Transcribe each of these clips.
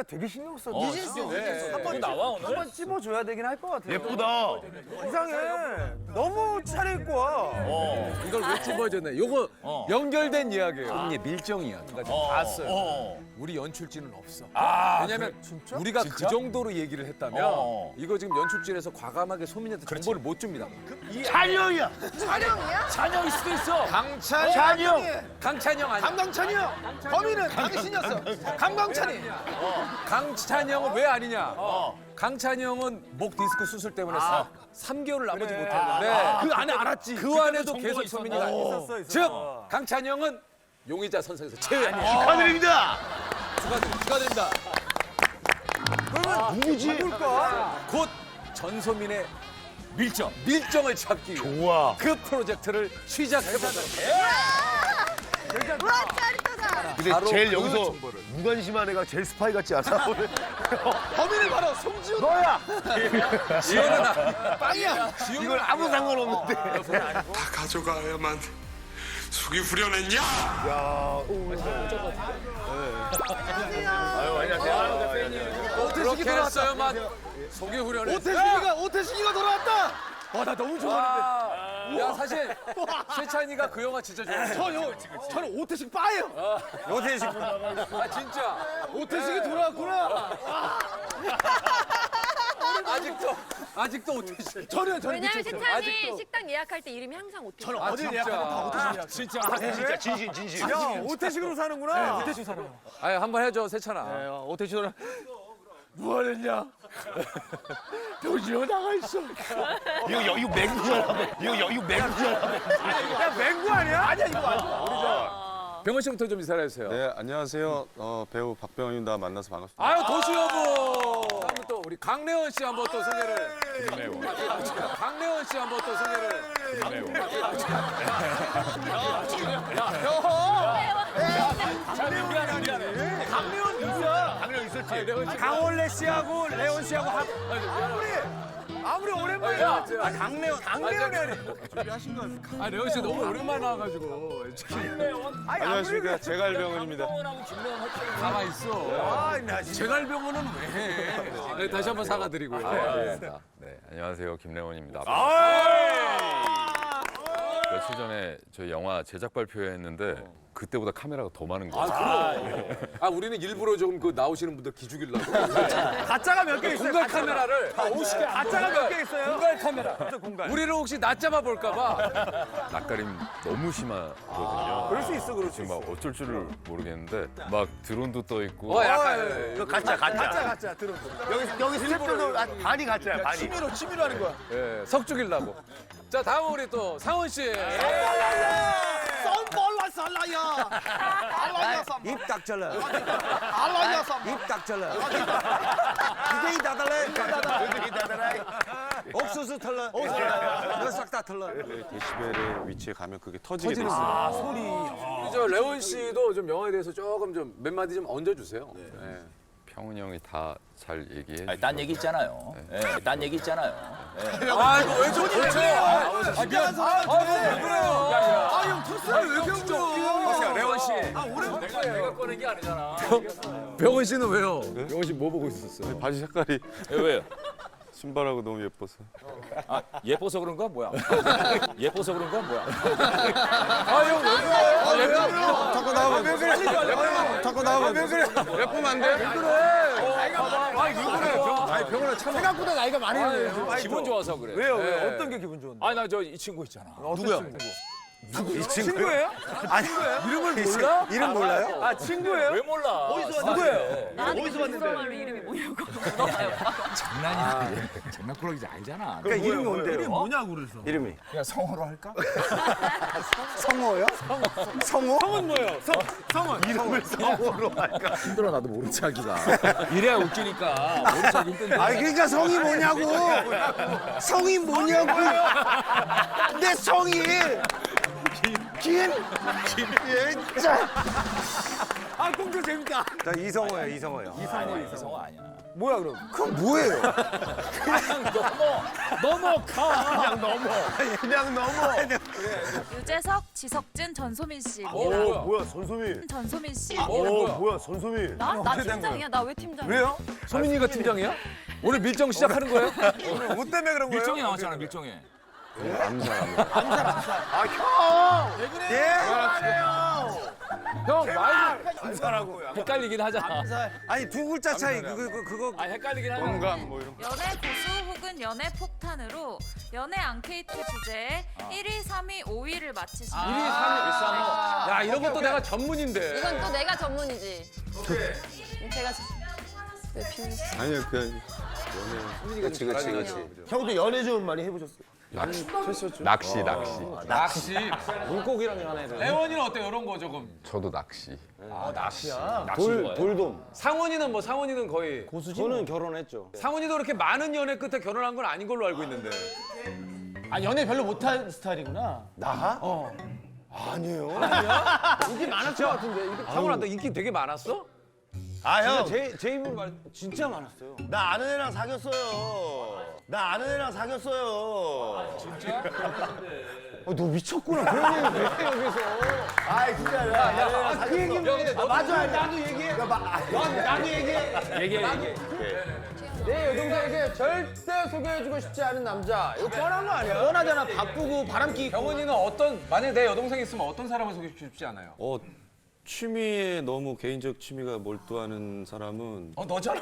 씨가 되게 신경 써. 유진 씨. 한번 나와 오늘? 한번 찝어줘야 되긴 할 것 같아요. 예쁘다. 이상해. 너무 차려입고 와. 이걸 왜 찝어줬네. 요거 어. 연결된 이야기예요. 손님 밀정 이야기. 봤어요. 어. 우리 연출진은 없어. 아, 왜냐면 우리가 그 정도로 얘기를 했다면 어. 이거 지금 연출진에서 과감하게 소민이한테 정보를 못 줍니다. 찬영이야. 찬영일 수도 있어. 강찬. 찬영. 강찬영 아니야. 강강찬이요. 범인은 당신이었어. 강강찬이. 강찬영은 왜 아니냐? 강찬영은 목 디스크 수술 때문에 사 3개월을 나머지 못했는데 그 안에 알았지. 그 안에도 계속 소민이가 있었어, 있었어. 즉 강찬영은 용의자 선상에서 제외. 축하드립니다. 축하드립니다. 축하드립니다. 누구지? 곧 전소민의 밀정. 밀정을 찾기 위해 우와. 그 프로젝트를 시작해보도록 와 짜릿하다. 근데 바로 제일 그 여기서 정보를. 무관심한 애가 제일 스파이 같지 않아? 범인은 바로 송지훈. 너야. 지효는 아- 빵이야. 이건 아무 상관없는데. 다 가져가야만 속이 후련했냐? 그렇게 했어야만 속이 후련해. 오태식이가 오태식이가 돌아왔다. 와 나 너무 좋아하는데. 아, 야 사실 세찬이가 그 영화 진짜 좋아해. 저 요 저는 오태식 빠예요. 오태식. 아 진짜 오태식이 돌아왔구나. 아직도 아직도 오태식. 저는 저는 왜냐면 미쳤어요. 세찬이 아직도. 식당 예약할 때 이름이 항상 오태식. 저는 아, 어딜 진짜. 예약하면 다 오태식이야. 진짜. 진짜 진심 진심. 야, 오태식으로 사는구나. 오태식 사람. 아 한번 해줘 세찬아. 오태식 사람. 뭐하느냐? 병신이 나가 있어. 이거 여- 이거 맹구잖아. 이거 여- 이거 맹구잖아. 야, 맹구 아니야? 아니야 이거 아니야. 병원 씨부터 좀 인사해 주세요. 네, 안녕하세요. 어, 배우 박병현입니다. 만나서 반갑습니다. 아유 도시 여보. 다음은 또 우리 강래원 씨 한번 또 소개를. 강래원 씨 한번 또 소개를. 미안해 미안해. 강래원 누구야? 당연 있었지. 강원래 씨하고 레온 씨하고 합. 아무리 아무리 오랜만에. 아, 강래원, 강래원이 아니. 아 레원 씨 너무 오랜만에 나와가지고 아니, 안녕하십니까. 아무리 제갈병원입니다. 병원하고 김래원 활동이 사가 있어. 아, 나 진짜. 제갈병원은 왜 해? 네, 다시 한번 사과드리고요. 네, 안녕하세요. 김래원입니다. 며칠 전에 저희 영화 제작 발표했는데 그때보다 카메라가 더 많은 거예요. 아 우리는 일부러 좀 그 나오시는 분들 기죽이려고 가짜가 몇 개 있어요? 공갈 카메라를 가짜가 몇 개 있어요? 공갈 카메라. 공갈. 우리를 혹시 낮잡아 볼까봐. 낯가림 너무 심하거든요. 그럴 수 있어, 그럴 수 지금 있어. 막 어쩔 줄을 모르겠는데 막 드론도 떠 있고 어 약간 이거 가짜 가짜. 가짜, 가짜. 들어. 여기 여기 스태프들도 아, 반이 가짜야 반이. 취미로 취미로 하는 거야. 예, 석죽이려고. 자 다음 우리 또 상원 씨. 썸벌라 살라야. 알라야 썸. 입딱 잘라. 알라야 썸. 입딱 잘라. 기대이 다달래. 옥수수 털러. 이거 싹다 털러. 그 데시벨의 위치에 가면 그게 터지게 돼 있어요. 아 소리. 우리 저 레원 씨도 좀 영화에 대해서 조금 좀 몇 마디 좀 얹어주세요. 네. 평훈이 형이 다 잘 얘기해 아니, 딴 얘기 있잖아요. 예, 딴 얘기 있잖아요. 아 이거 왜 저리 그래? 아 미안. 아왜 그래요? 아형 토스를 왜 이렇게 부려? 레원 씨. 아, 내가 내가 꺼낸 게 아니잖아. 병원 씨는 왜요? 병원 씨 뭐 보고 있었어요? 바지 색깔이 예, 왜요? 신발하고 너무 예뻐서. 아, 예뻐서 그런 거야 뭐야? 예뻐서 그런 거야 뭐야? 아형 왜 그래? 아왜 그래? 잠깐 나와봐. 왜 그래? 잠깐 나와봐. 왜 그래? 예쁘면 안 돼? 왜 그래? 아니 왜 그래? 병, 아니 병원에 참아. 생각보다 나이가 많이 되네요. 기분 좋아서 그래. 왜요? 왜? 네. 어떤 게 기분 좋은데? 아니 나 저 이 친구 있잖아. 누구야? 친구예요? 아니, 이름을 몰라? 이름 몰라요? 아, 친구예요? 왜 몰라? 어디서 누구예요? 어디서 왔는데? 말로 이름이 뭐냐고. 장난이야. 장난꾸러기 알잖아. 그러니까 이름이 뭔데요? 이름이 뭐냐고 그래서. 이름이. 그냥 성으로 할까? 성호요? 성호? 성은 뭐예요? 성, 성은. 이름을 성으로 할까? 힘들어 나도 모른 척 하기가. 이래야 웃기니까 모른 척 힘든데. 아니, 그러니까 성이 뭐냐고. 성이 뭐냐고. 내 성이. 김. 김. 예, 짜. 아, 꽁트 재밌다. 자, 이성호예요, 이성호요. 아니야, 이성호 아니야. 뭐야, 그럼? 그럼 뭐예요? 그냥 넘어 넘어가. 그냥 넘어. 그냥 넘어. 유재석, 지석진, 전소민 씨입니다. 오, 뭐야 손소미. 전소민 씨. 어, 뭐야? 뭐야 손소미. 나? 나 팀장이야. 나 왜 팀장이야? 왜요? 소민이가 팀장이야? 오늘 밀정 시작하는 거예요? 오늘 뭐 때문에 그런 거예요? 밀정이 나왔잖아 밀정 이. 형 말도 헷갈리긴 하잖아. 아니 두 글자 차이 그거 그거, 그거 아 헷갈리긴 하잖아. 공감 뭐 이런. 연애 고수 혹은 연애 폭탄으로 연애 앙케이트 주제에 1위, 3위, 5위를 맞히시면 1위, 3위, 1, 3위. 야 이런 것도 내가 전문인데. 이건 또 내가 전문이지. 제가 왜 비웃어? 아니요 그 그렇지 그렇지 그렇지. 형도 연애 좀 많이 해보셨어요? 낚시, 낚시, 낚시. 낚시. 물고기랑 연애. 레원이는 어때 이런 거 조금. 저도 낚시. 돌 돌돔. 상원이는 뭐 상원이는 거의 저는 결혼했죠. 상원이도 그렇게 많은 연애 끝에 결혼한 건 아닌 걸로 알고 있는데. 아 연애 별로 못한 스타일이구나. 나? 어. 아니에요. 인기 많았을 것 같은데. 상원아 너 인기 되게 많았어? 아 형. 제, 제 입을 말 진짜 많았어요. 나 아는 애랑 사귀었어요. 나 아는 애랑 사귀었어요. 진짜? 어, 너 미쳤구나. 그런 얘기 왜 해, 여기서. 아, 진짜. 야, 야, 야, 그 얘기 야, 근데 너도 맞아. 나도 얘기해. 야, 마, 아, 넌 나도 얘기해. 얘기해 얘기해. 내 여동생에게 절대 소개해주고 싶지 않은 남자. 이거 뻔한 거 아니야? 뻔하잖아. 바쁘고 바람기 있고. 경원이는 어떤 만약 내 여동생 있으면 어떤 사람을 소개시키고 싶지 않아요? 어 취미에 너무 개인적 취미가 몰두하는 사람은 어 너잖아.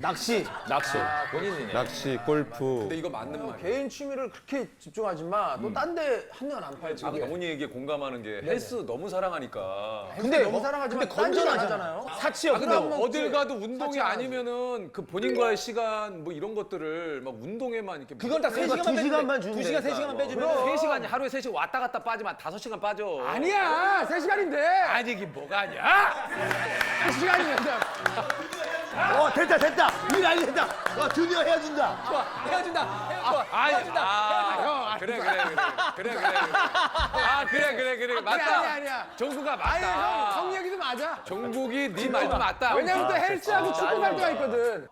낚시. 낚시. 본인이네. 낚시, 골프 근데 이거 맞는 말이야. 개인 취미를 그렇게 집중하지 마. 너딴데 한눈 안 팔지. 아까 어머니 얘기에 공감하는 게 헬스 너무 사랑하니까. 근데 너무 사랑하지만 근데 건전하잖아요. 사치 아 근데 없고. 어딜 가도 운동이 아니면은 그 본인과의 시간 뭐 이런 것들을 막 운동에만 이렇게 그건 딱 3시간만, 2시간만 주면 2시간, 3시간만 빼주면 3시간이 하루에 3시간 왔다 갔다 빠지면 5시간 빠져. 아니야. 3시간인데. 아니 이게 뭐가 아니야? 3시간이면 어, 됐다, 됐다. 일 알겠다. 와, 드디어 헤어진다. 헤어진다. 아, 헤어진다. 아, 형, 그래, 그래, 그래, 그래, 그래. 아, 그래, 그래, 그래, 맞다. 아니야, 아니야. 정국아 맞다. 아니, 형, 형 얘기도 맞아. 정국이 네 말도 맞다. 왜냐면 또 헬스하고 축구 갈 때가 있거든.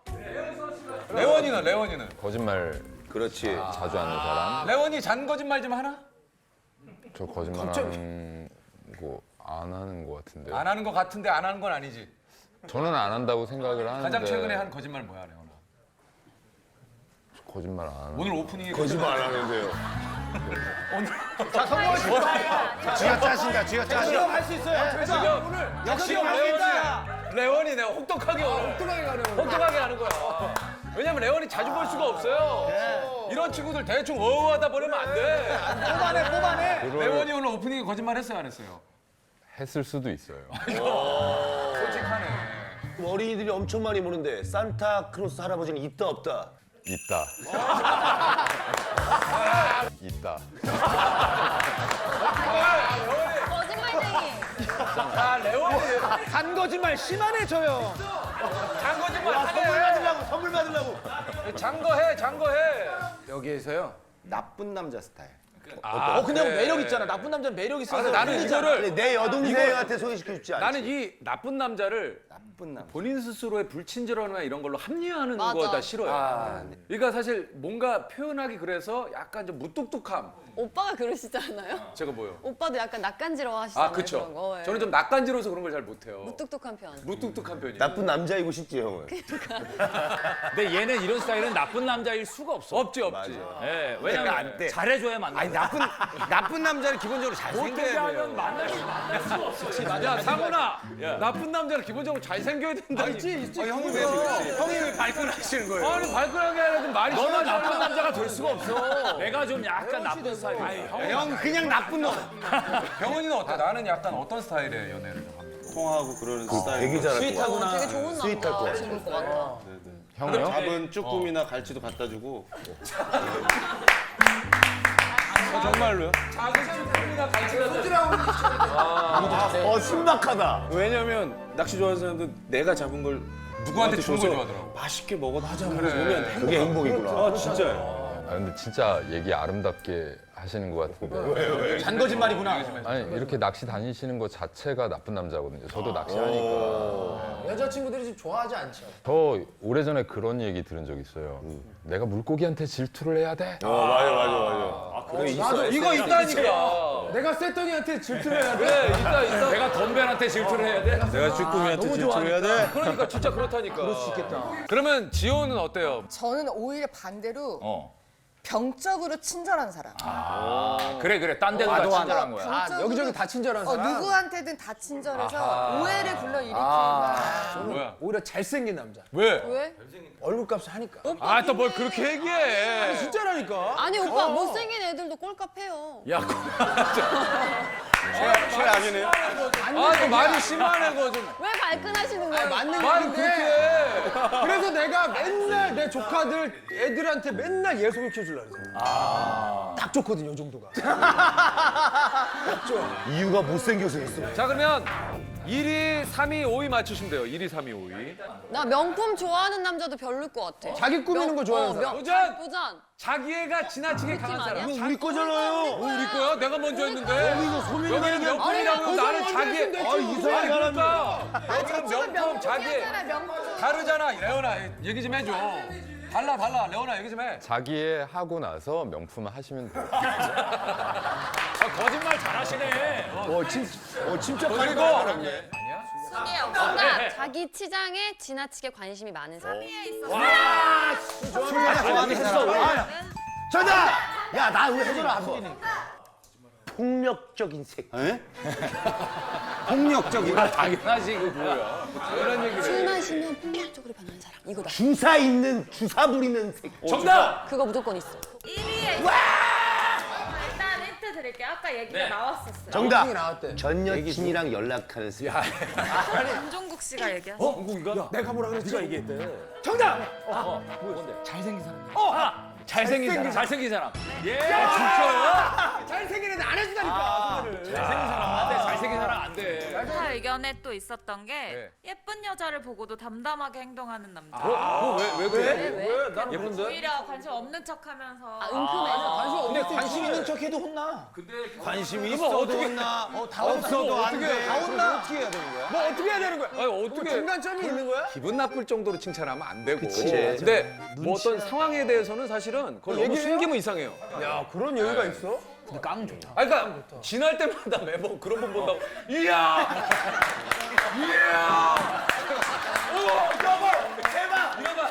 레원이는 레원이는. 거짓말 그렇지. 자주 하는 사람. 레원이 잔 거짓말 좀 하나? 저 거짓말 하는 거 안 하는 거 같은데. 안 하는 거 같은데 안 하는 건 아니지. 저는 안 한다고 생각을 하는데. 가장 최근에 한 거짓말 뭐야, 레원아? 거짓말 안 하는. 오늘 오프닝에 거짓말 안 하는데요. 쥐가 짜신다. 쥐가 짜신다. 할수 있어요. 지금 오늘 역시 레원이 레원이 내가 혹독하게 오늘 똑똑하게 가는 거. 혹독하게 하는 거야. 왜냐면 레원이 자주 볼 수가 없어요. 이런 친구들 대충 어우하다 보내면 안 돼. 뽑아내, 뽑아내. 레원이 오늘 오프닝에 거짓말 했어요, 안 했어요? 했을 수도 있어요. 솔직하네. 어린이들이 엄청 많이 보는데 산타크로스 할아버지는 있다 없다. 있다. 있다. 거짓말쟁이. 아, 간 거짓말 심하네 저 형. 장 거짓말 선물 하네. 받으려고 선물 받으려고. 장거해, 장거해. 여기에서요 나쁜 남자 스타일. 어 근데 형 매력 있잖아. 나쁜 남자는 매력 있어서. 아, 나는 이거를 내 여동생한테 소개시켜 주지 않아. 나는 이 나쁜 남자를 나쁜 남자. 본인 스스로의 불친절함이나 이런 걸로 합리화하는 맞아. 거 다 싫어요. 그러니까 사실 뭔가 표현하기 그래서 약간 좀 무뚝뚝함. 오빠가 그러시잖아요. 제가 뭐요? 오빠도 약간 낯간지러워 하시잖아요. 아, 그쵸. 그런 거. 예. 저는 좀 낯간지러워서 그런 걸 잘 못해요. 무뚝뚝한 편. 무뚝뚝한 편이에요. 나쁜 남자이고 싶지 형은. 근데 얘는 이런 스타일은 나쁜 남자일 수가 없어. 없지, 없지. 예, 왜냐면 안 돼. 잘해줘야 만나. 아니 나쁜 나쁜 남자는 기본적으로 잘생겨야 하면 돼요. 만날 수 만날 수 없어. 야, 상훈아. 나쁜 남자는 기본적으로 잘생겨야 된다. 있지, 있지. 형이 왜, 형이 왜 발끈하시는 거예요? 아니, 발끈하게 하려 좀 말이 너는. 나쁜 남자가 될 수가 없어. 내가 좀 약간 나쁜 스타일이야. 형 그냥 나쁜 놈. 병원이는 어때? 나는 약간 어떤 스타일의 연애를 좀 합니까? 통하고 그러는 스타일. 되게 잘할 거야. 어, 되게 좋은 남자. 친구일 것 같아. 형이요? 잡은 쭈꾸미나 갈치도 갖다 주고 정말로요? 어 신박하다. 왜냐면 낚시 좋아하는 사람들 내가 잡은 걸 누구한테 주는 걸 줘서 좋아하더라고. 맛있게 먹어 하자 그래. 오면 행복. 그게 행복이구나. 아 진짜요. 아 근데 진짜 얘기 아름답게 하시는 것 같은데. 잔 거짓말이구나. 아니 이렇게 낚시 다니시는 것 자체가 나쁜 남자거든요. 저도 낚시하니까. 여자친구들이 좀 좋아하지 않죠. 저 오래전에 그런 얘기 들은 적 있어요. 내가 물고기한테 질투를 해야 돼? 어 맞아 맞아 맞아. 그래 있어. 이거 있다니까. 내가 세토니한테 질투를 해야 돼. 그래 있다 있다. 내가 덤벨한테 질투를 해야 돼? 내가 쭈꾸미한테 질투해야 돼. 그러니까 진짜 그렇다니까. 그럴 수 있겠다. 그러면 지호는 어때요? 저는 오히려 반대로 어. 병적으로 친절한 사람. 그래 그래 딴 데도 다 친절한 거야. 아, 여기저기 다 친절한 어, 사람. 누구한테든 다 친절해서 아하. 오해를 불러일으키는 저는 뭐야? 오히려 잘생긴 남자. 왜? 왜? 얼굴값을 하니까. 아 또 뭘 그렇게 얘기해? 진짜라니까. 아니 오빠 못생긴 애들도 꼴값 해요. 야, 최악이네요. 아, 너 말이 심하네, 그거 좀. 왜 발끈하시는 거예요? 맞는 말은 그렇게 해. 그래서 내가 맨날 내 조카들 애들한테 맨날 예속을 켜주려 그래. 딱 좋거든 요 정도가. 이유가 못생겨서 했어. 자, 그러면 1위, 3위, 5위 맞추시면 돼요. 1위, 3위, 5위. 나 명품 좋아하는 남자도 별로일 것 같아. 자기 꾸미는 거 좋아하는 사람. 도전! 도전. 자기애가 지나치게 강한 사람. 아니야? 우리 거잖아요. 어, 우리 거야? 내가 먼저 했는데. 여기가 소민이 여기는 명품이라고 아니, 나는 거기서 자기. 먼저 했으면 아, 이상한 그러니까. 여기는 명품, 자기. 명품이잖아, 명품. 다르잖아. 레오나, 얘기 좀 해줘. 달라, 달라. 레오나, 얘기 좀 해. 자기의 하고 나서 명품 하시면 돼요. 아, 거짓말 잘하시네. 어, 침, 어, 침착하게 그리고 말하네. 순위에 없어. 정답. 자기 치장에 지나치게 관심이 많은 사람. 좋아하는 했어. 아, 정답! 야, 나 왜 해줘라, 안 보이니? 폭력적인 새끼. 폭력적인. 아, 당연하지, 이거 뭐야. 술 해. 마시면 폭력적으로 변하는 사람. 이거다. 주사 있는, 주사 부리는 새끼. 정답! 그거 무조건 있어. 1위에 있어. 일단 힌트 드릴게요. 아까 얘기가 네. 나왔었어요. 정답! 나왔대. 전 여친이랑 연락하는 새끼. 김종국 씨가 얘기하셨어. 한국이가? 내가 뭐라 그랬지? 네가 얘기했대. 잘생긴 사람. 잘생긴 사람. 예. 진짜요? 잘생긴 애들 안 해주다니까. 소개를. 잘생긴 사람 안 돼. 잘생긴 사람 안 돼. 타 의견에 또 있었던 게 네. 예쁜 여자를 보고도 담담하게 행동하는 남자. 어, 왜, 왜 그래? 왜? 왜? 나는 예쁜데? 오히려 관심 없는 척하면서 아, 은큼해서. 근데 관심 있는 척 해도 혼나. 관심이 그거 있어도 어떻게- 혼나. 어, 다 없어도 안 어떻게 돼. 다 혼나. 어떻게 해야 되는 거야? 뭐 어떻게 해야 되는 거야? 아니, 뭐 어떻게. 중간점이 있는 거야? 기분 나쁠 정도로 칭찬하면 안 되고. 그치. 근데 뭐 어떤 상황에 대해서는 사실은 그걸 너무 얘기해요? 숨기면 이상해요. 야 그런 여유가 있어? 아, 그러니까 지날 때마다 매번 그런 분 본다고. 이야! 이야! 오, 여보! 대박! 이러면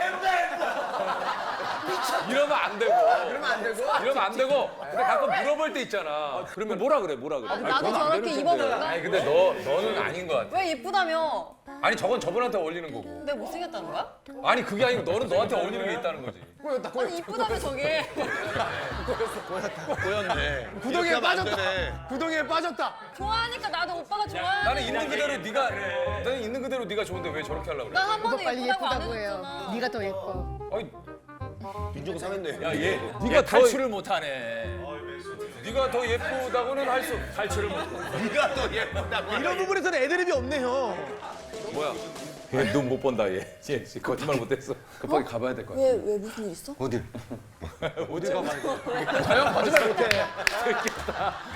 이러면 안 되고. 그러면 안 되고. 이러면 안 되고. 근데 가끔 물어볼 때 있잖아. 그러면 뭐라 그래? 뭐라 그래? 아니, 나도 저렇게 입어볼까? 아니 근데 너 너는 아닌 것 같아. 왜 예쁘다며? 아니 저건 저분한테 어울리는 거고. 근데 못생겼다는 거야? 아니 그게 아니고 너는 너한테 어울리는 게 있다는 거지. 꼬였다 꼬였다. 아니 이쁘다며 저게. 보였네. 구덩이에 이렇게 하면 안 빠졌다. 구덩이에 빠졌다. 좋아하니까 나도 오빠가 좋아해. 나는 있는 그대로 네가 나는 있는 그대로 네가 좋은데 왜 저렇게 하려고 그래? 난한 번도 예쁘다고 안 해줬잖아. 네가 더 예뻐. 아니 인종 상했네. 야 얘, 네가 네가 더 탈출을 못하네. 네가 더 예쁘다고는 할 수 탈출을 못. 네가 더 예쁘다고. 이런 부분에서는 애드립이 없네 형. 뭐야? 눈 못 본다 얘. 얘 거짓말 못했어. 급하게 가봐야 될 거야. 왜왜 무슨 일 있어? 어디? 어디가 말고? 자연 거짓말 못해.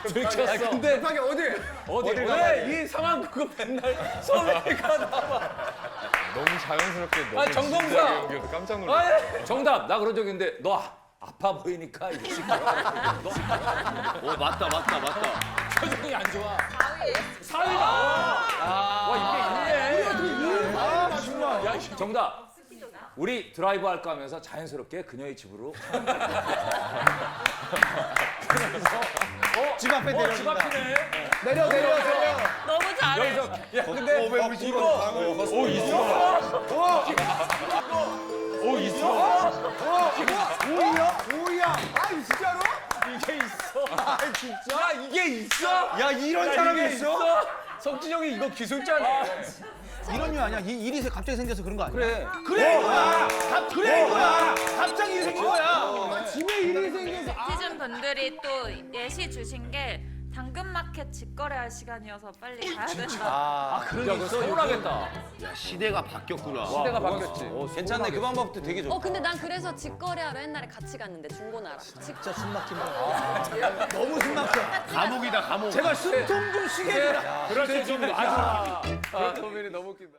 들켰어. 근데 급하게 어디? 어디 왜이 상황 그거 맨날 소매가 나와? 너무 자연스럽게 너무 아, 정동사! 진지하게 연기해서 깜짝 놀랐어. 아, 정답. 나 그런 적 있는데 너 아- 아파 보이니까 이 새끼야. 너오 맞다 맞다 맞다. 표정이 안 좋아. 4위. 사위가. 정답. 우리 드라이브 할까 하면서 자연스럽게 그녀의 집으로. 집 앞에 어, 집 앞이네. 내려 내려 내려. 너무 잘해. 여기서 야 근데 왜 우리 집으로 방을? 오 있어. 오 있어. 오이야? 오이야? 아니 진짜로? 이게 있어. 아 진짜? 야 이게 있어? 야 이런 야, 사람이 있어? 석진이 형이 이거 기술자네. 이런 유 아니야? 이 일이 갑자기 생겨서 그런 거 아니야? 그래. 그래 이거야! 갑, 그래 이거야! 갑자기 생긴 거야! 집에 일이 생겨서. 네티즌 분들이 또 예시 주신 게 당근마켓 직거래할 시간이어서 빨리 가야 된다. 아 그런 게 있어. 서운하겠다. 야 시대가 바뀌었구나. 시대가 바뀌었지. 괜찮네 그 방법도 되게 좋다. 어 근데 난 그래서 직거래하러 옛날에 같이 갔는데 중고나라. 진짜 숨 막힌다. 너무 숨 막혀. 감옥이다 감옥. 제가 숨통 좀 쉬게 해주라. 그럴 때좀 놔주라. 아, 도민이 너무 웃긴다.